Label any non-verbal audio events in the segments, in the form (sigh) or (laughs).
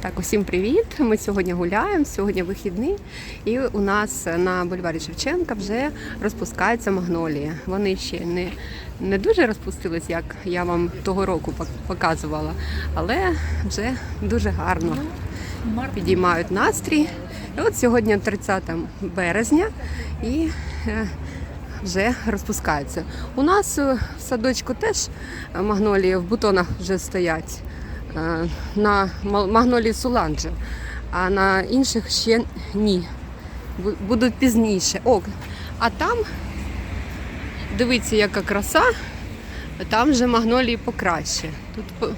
Так, усім привіт! Ми сьогодні гуляємо, сьогодні вихідний, і у нас на бульварі Шевченка вже розпускаються магнолії. Вони ще не, не дуже розпустились, як я вам того року показувала, але вже дуже гарно підіймають настрій. І от сьогодні 30 березня і е, вже розпускаються. У нас е, в садочку теж магнолії в бутонах вже стоять. Е, На ма- магнолії Суланджа, а на інших ще ні. Будуть пізніше. О, а там, дивіться, яка краса, там вже магнолії покраще. Тут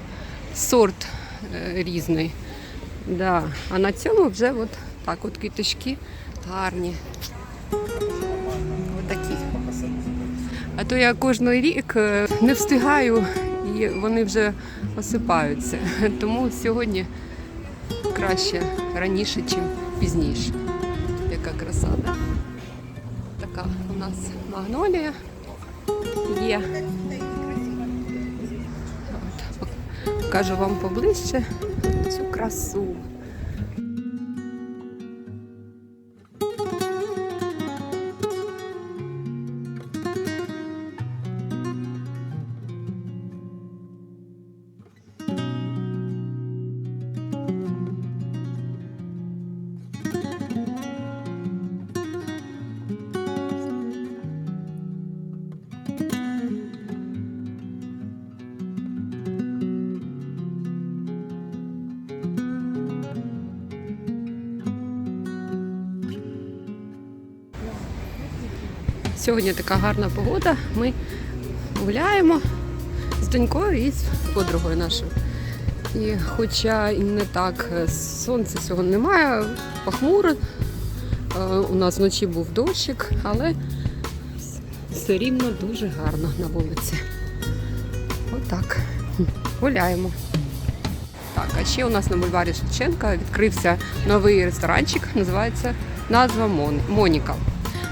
сорт е, різний. Да. А на цьому вже от так от квіточки гарні. Отакі. А то я кожен рік е, не встигаю і вони вже осипаються. (laughs) Тому сьогодні краще раніше, ніж пізніше. Яка краса, да? Така у нас магнолія є. От, покажу вам поближче цю красу. Сьогодні така гарна погода. Ми гуляємо з донькою і з подругою нашою. І хоча і не так е, сонця сьогодні немає, похмуро. е, У нас вночі був дощик, але все рівно дуже гарно на вулиці. Отак. Гуляємо. Так, а ще у нас на бульварі Шевченка відкрився новий ресторанчик, називається назва Моніка.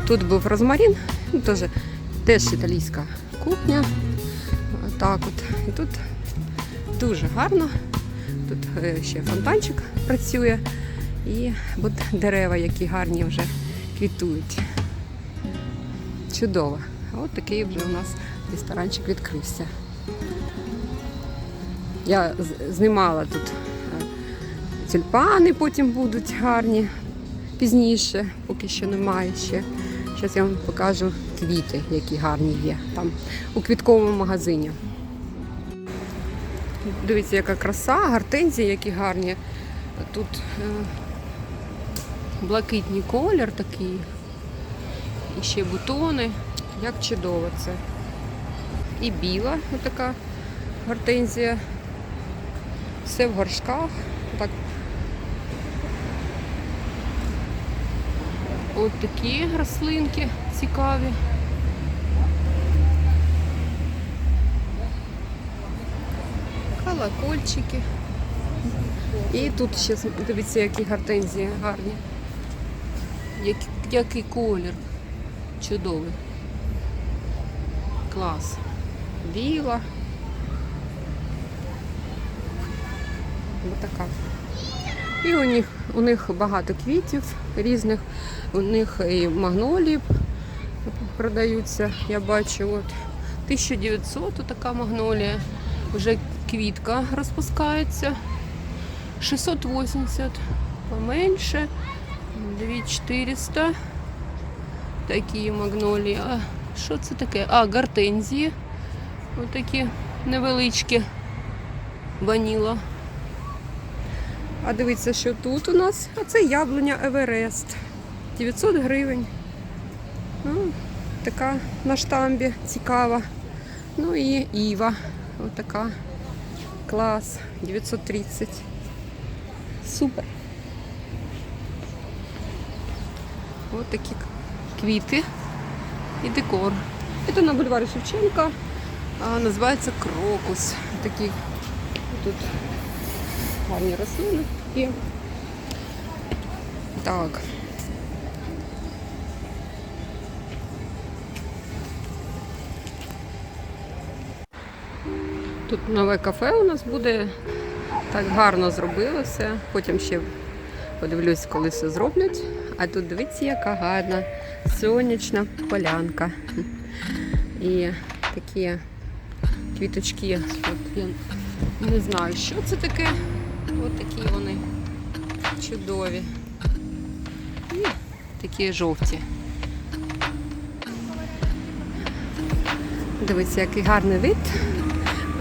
Тут був розмарин, ну, теж, теж італійська кухня. Так от. І тут дуже гарно. Тут е, ще фонтанчик працює. І дерева, які гарні вже квітують. Чудово. А от такий вже у нас ресторанчик відкрився. Я знімала тут е, тюльпани, потім будуть гарні пізніше, поки що немає ще. Зараз я вам покажу квіти, які гарні є там у квітковому магазині. Дивіться, яка краса, гортензії, які гарні. Тут е, блакитний колір такий. І ще бутони. Як чудово це. І біла така гортензія. Все в горшках. Так От такі рослинки цікаві. Колокольчики. І тут ще дивіться, які гортензії гарні. Як, який колір. Чудовий. Клас. Біла. Ось така. І у них, у них багато квітів різних. У них і магнолії продаються. Я бачу, от 1900 така магнолія. Вже квітка розпускається. 680 поменше. 2400. Такі магнолії. А що це таке? А, гортензії. Ось такі невеличкі. Ваніла. А дивіться, що тут у нас. А це яблуня Еверест. 900 гривень. Ну, така на штамбі цікава. Ну і Іва. Ось така. Клас. 930. Супер. Ось такі квіти і декор. Це на бульварі Шевченка. А, називається крокус. Такі тут гарні рослини є. Так. Тут нове кафе у нас буде. Так гарно зробили все. Потім ще подивлюсь, коли все зроблять. А тут дивіться, яка гарна сонячна полянка. І такі квіточки. От я не знаю, що це таке. От такі вони чудові. І такі жовті. Дивіться, який гарний вид.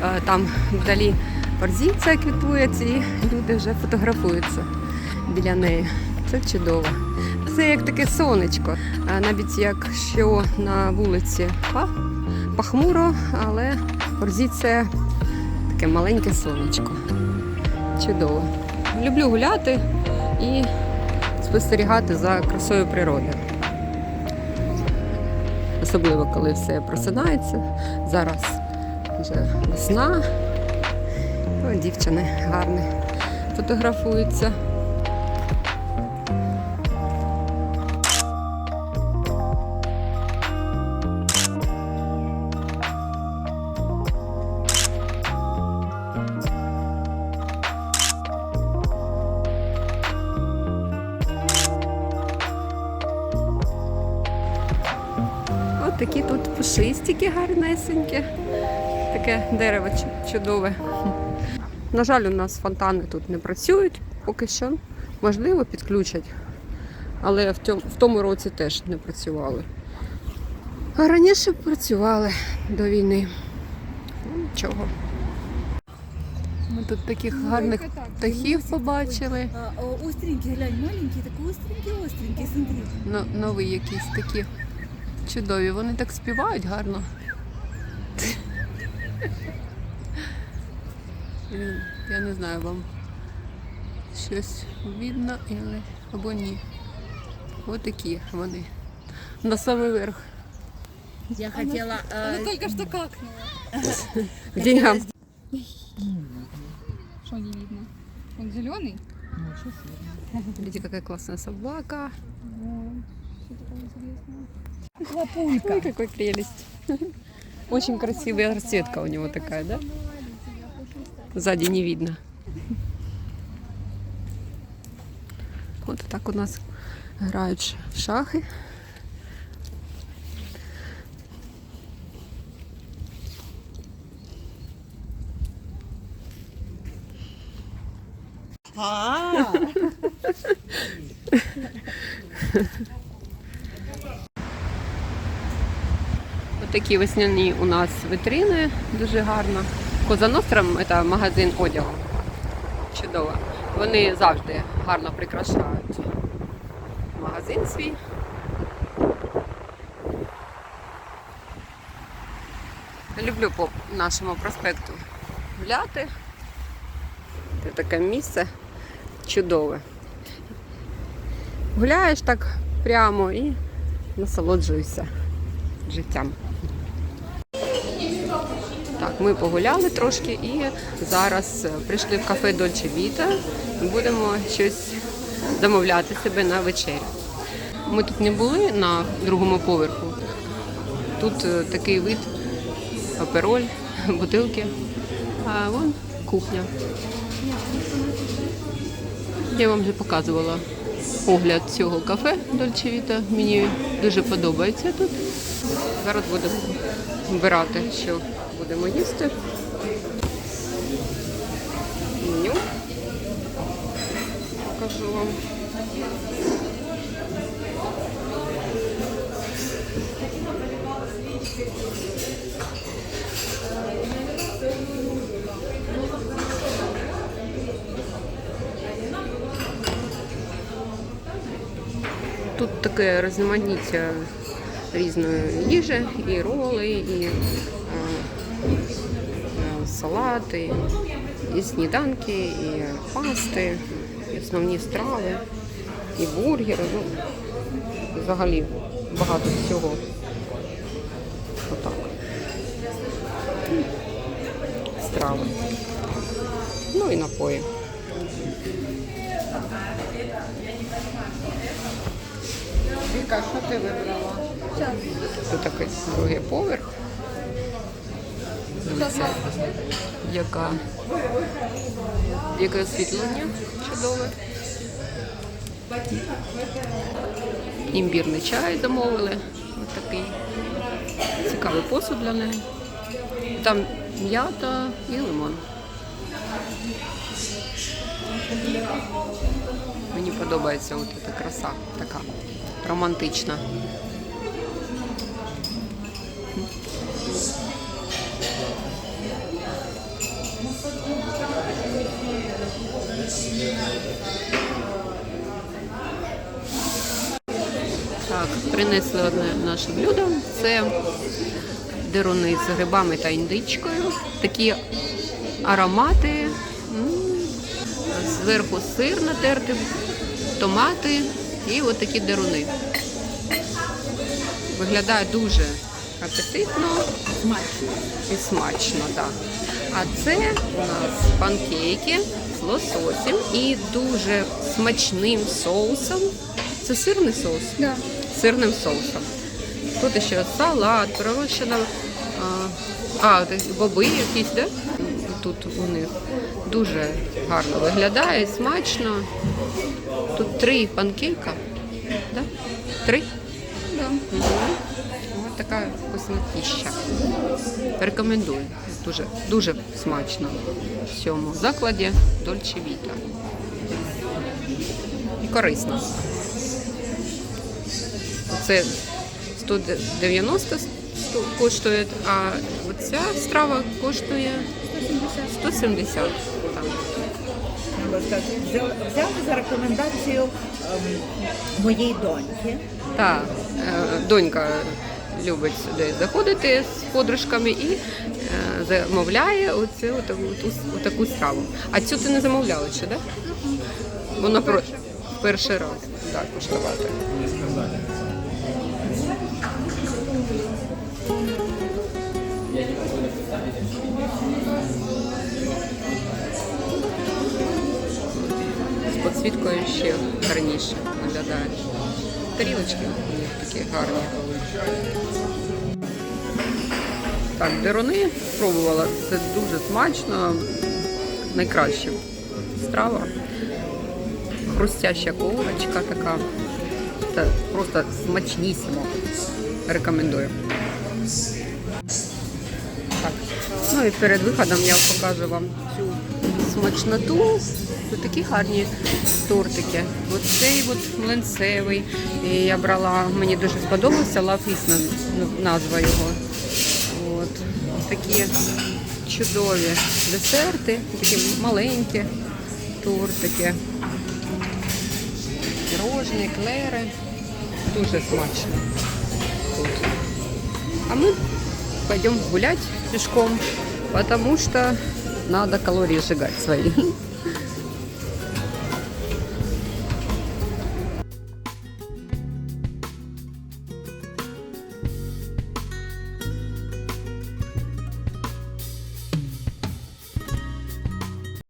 Е, Там вдалі борзівця квітує, і люди вже фотографуються біля неї. Це чудово. Це як таке сонечко. Навіть якщо на вулиці па- похмуро, але борзівця таке маленьке сонечко. Чудово. Люблю гуляти і спостерігати за красою природи. Особливо, коли все просинається. Зараз вже весна. О, дівчини гарні фотографуються. Такі тут пушистики гарнесенькі. Таке дерево чудове. На жаль, у нас фонтани тут не працюють поки що. Можливо, підключать. Але в тому році теж не працювали. А раніше працювали до війни. Ну, нічого. Ми тут таких гарних птахів побачили. А, о, остренький, глянь, маленький, такой остренький, остренький, смотри. Но- нові якісь такі чудові. Вони так співають гарно. Я- не знаю, вам щось видно или- або ні. Ось такі вони. На самий верх. Я хотела... э, только что какнула. (laughs) Деньгам. Что не видно? Он зеленый? Видите, какая классная собака. Хлопулька. Ой, какой прелесть. Очень красивая расцветка у него такая, да? Сзади не видно. Вот так у нас грають в шахи. А, (laughs) такі весняні у нас витрини, дуже гарно. Коза Ностром це магазин одягу. Чудово. Вони завжди гарно прикрашають магазин свій. Люблю по нашому проспекту гуляти. Це таке місце чудове. Гуляєш так прямо і насолоджуєшся життям. Так, ми погуляли трошки і зараз е, прийшли в кафе Дольче Віта. Будемо щось замовляти себе на вечерю. Ми тут не були на другому поверху. Тут е, такий вид, апероль, (laughs) бутилки. А вон кухня. Я вам вже показувала огляд цього кафе Дольче Віта. Мені дуже подобається тут. Зараз будемо вибирати, що будемо їсти. Меню. Покажу вам. Тут таке різноманіття різної їжі, і роли, і салати, і сніданки, і пасти, і основні страви, і бургери. Ну, взагалі багато всього. Отак. Страви. Ну і напої. Вика, що ти вибрала? Це такий другий поверх. Яка, яке освітлення чудове. Імбірний чай замовили. Ось такий цікавий посуд для неї. Там м'ята і лимон. Мені подобається от ця краса така романтична. Так, принесли одне наше блюдо. Це деруни з грибами та індичкою. Такі аромати. Зверху сир натертий, томати і от такі деруни. Виглядає дуже апетитно Смачно. і смачно, так. А це у нас панкейки з лососем і дуже смачним соусом. Це сирний соус? Да. Сирним соусом. Тут ще салат, пророщена. А, боби якісь, да? Тут у них дуже гарно виглядає, смачно. Тут три панкейка. Да? Три? Да. Ось така вкуснотища. Рекомендую. Дуже, дуже смачно в цьому закладі Дольче Віта. І корисно. Це 190 коштує, а оця страва коштує 170. Там. Взяли, за рекомендацію ем, моєї доньки. Так, е, донька любить сюди заходити з подружками і е, замовляє оцю отаку, отаку страву. А цю ти не замовляла ще, так? Вона про перший раз да, куштувати. З ще гарніше виглядає. Тарілочки такі гарні. Так, дерони спробувала. Це дуже смачно. Найкраща страва. Хрустяща корочка така. Це просто смачнісимо. Рекомендую. Так. Ну і перед виходом я покажу вам цю смачноту. Тут такі гарні тортики. От цей от млинцевий. Я брала, мені дуже сподобався, лафіс назва його. От. Такі чудові десерти, такі маленькі тортики. Пірожні, клери. Дуже смачно. Тут. А мы пойдем гулять пешком, потому что надо калории сжигать свои. (laughs)